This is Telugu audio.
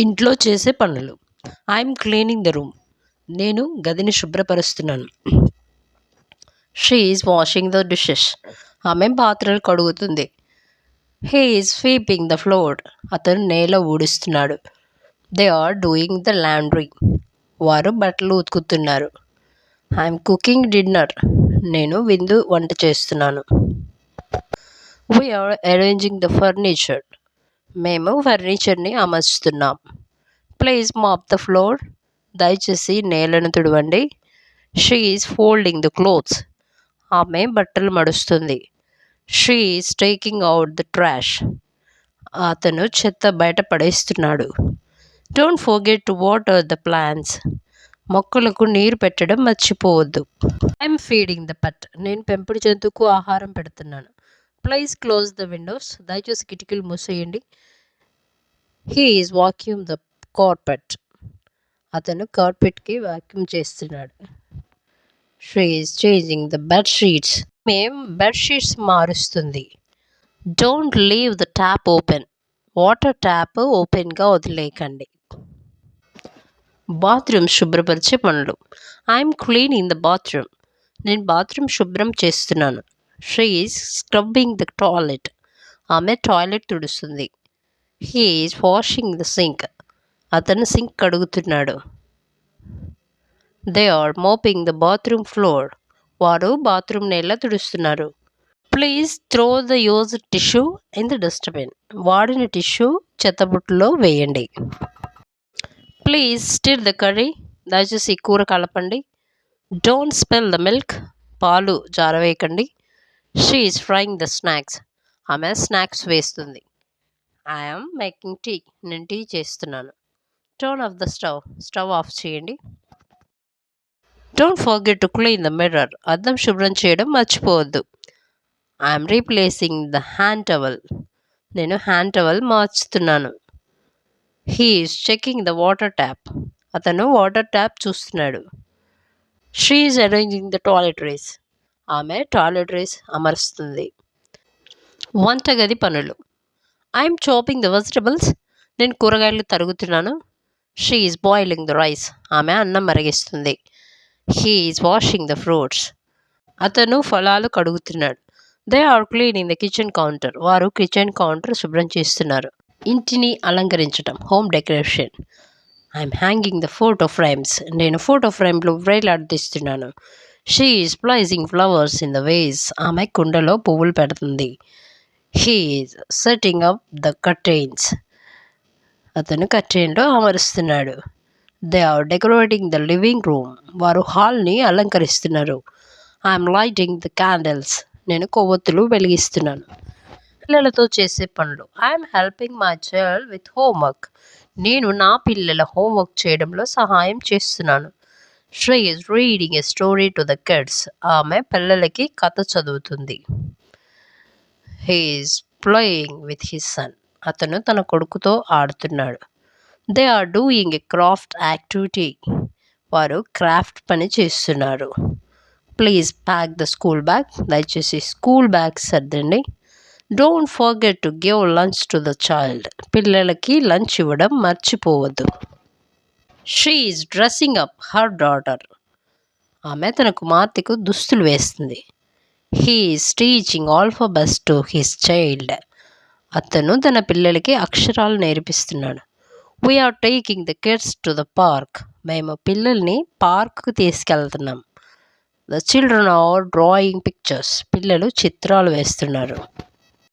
ఇంట్లో చేసే పనులు. ఐఎమ్ క్లీనింగ్ ద రూమ్ నేను గదిని శుభ్రపరుస్తున్నాను. She is washing the dishes ఆమె పాత్రలు కడుగుతుంది. He is sweeping the floor అతను నేల ఊడుస్తున్నాడు. They are doing the laundry వారు బట్టలు ఉతుకుతున్నారు. ఐఎమ్ కుకింగ్ డిన్నర్ నేను విందు వంట చేస్తున్నాను. వీఆర్ అరేంజింగ్ ద ఫర్నిచర్ మేము ఫర్నిచర్ని అమర్చుతున్నాం ప్లీజ్ మాప్ ద ఫ్లోర్ దయచేసి నేలను తుడవండి. She is folding the clothes ఆమె బట్టలు మడుస్తుంది. She is taking out the trash అతను చెత్త బయట పడేస్తున్నాడు. Don't forget to water the plants మొక్కలకు నీరు పెట్టడం మర్చిపోవద్దు. ఐఎమ్ ఫీడింగ్ ద పట్ నేను పెంపుడు జంతువుకు ఆహారం పెడుతున్నాను. ప్లీజ్ క్లోజ్ ద విండోస్ దయచేసి కిటికీలు మూసేయండి. He is vacuum the carpet అతను కార్పెట్కి వాక్యూమ్ చేస్తున్నాడు. She is changing the bed sheets మేం బెడ్ షీట్స్ మారుస్తుంది. Don't leave the tap open water tap ఓపెన్గా వదిలేయకండి. బాత్రూమ్ శుభ్రపరిచే పనులు. ఐఎమ్ ఇన్ ద బాత్రూమ్ నేను బాత్రూమ్ శుభ్రం చేస్తున్నాను. She is scrubbing the toilet ఆమె toilet తుడుస్తుంది. He is washing the sink. అతను sink కడుగుతున్నాడు. They are mopping the bathroom floor. వారు బాత్రూమ్ నేల తుడుస్తున్నారు. Please throw the use tissue in the dustbin. వాడిన టిష్యూ చెత్తబుట్టులో వేయండి. Please stir the curry. దయచేసి కూర కలపండి. Don't spill the milk. పాలు జారవేయకండి. She is frying the snacks. ఆమె స్నాక్స్ వేస్తుంది. ఐఎమ్ మేకింగ్ టీ నేను టీ చేస్తున్నాను. Turn off the stove stove off చేయండి. Don't forget to clean the mirror అద్దం శుభ్రం చేయడం మర్చిపోవద్దు. I'm replacing the hand towel నేను hand towel మార్చుతున్నాను. He is checking the water tap అతను వాటర్ ట్యాప్ చూస్తున్నాడు. She is arranging the toiletries ఆమె టాయిలెటరీస్ అమరుస్తుంది. వంటగది పనులు. ఐఎమ్ చాపింగ్ ద వెజిటబుల్స్ నేను కూరగాయలు తరుగుతున్నాను. She is boiling the rice ఆమె అన్నం మరిగిస్తుంది. He is washing the fruits అతను ఫలాలు కడుగుతున్నాడు. They are cleaning the kitchen counter వారు కిచెన్ కౌంటర్ శుభ్రం చేస్తున్నారు. ఇంటిని అలంకరించడం home decoration I'm hanging the photo frames నేను ఫోటో ఫ్రేమ్లు వేలాడదీస్తున్నాను. She is placing flowers in the vase ఆమె కుండలో పువ్వులు పెడుతుంది. He is setting up the curtains అతను కర్టైన్లో అమరుస్తున్నాడు. They are decorating the living room వారు హాల్ని అలంకరిస్తున్నారు. ఐఎమ్ లైటింగ్ ద క్యాండిల్స్ నేను కొవ్వొత్తులు వెలిగిస్తున్నాను. పిల్లలతో చేసే పనులు. I'm helping my child with homework నేను నా పిల్లల హోంవర్క్ చేయడంలో సహాయం చేస్తున్నాను. She is reading a story to the kids ఆమె పిల్లలకి కథ చదువుతుంది. He's playing with his son అతను తన కొడుకుతో ఆడుతున్నాడు. They are doing a craft activity వారు క్రాఫ్ట్ పని చేస్తున్నారు. Please pack the school bag దయచేసి school bag సర్దండి. Don't forget to give lunch to the child పిల్లలకి లంచ్ ఇవ్వడం మర్చిపోవద్దు. She is dressing up her daughter ఆమె తన కుమార్తెకు దుస్తులు వేస్తుంది. He is teaching bus to his child అతను తన పిల్లలకి అక్షరాలు నేర్పిస్తున్నాడు. We are taking the kids to the park మేము పిల్లల్ని పార్క్కు తీసుకెళ్తున్నాం. The children are drawing pictures పిల్లలు చిత్రాలు వేస్తున్నారు.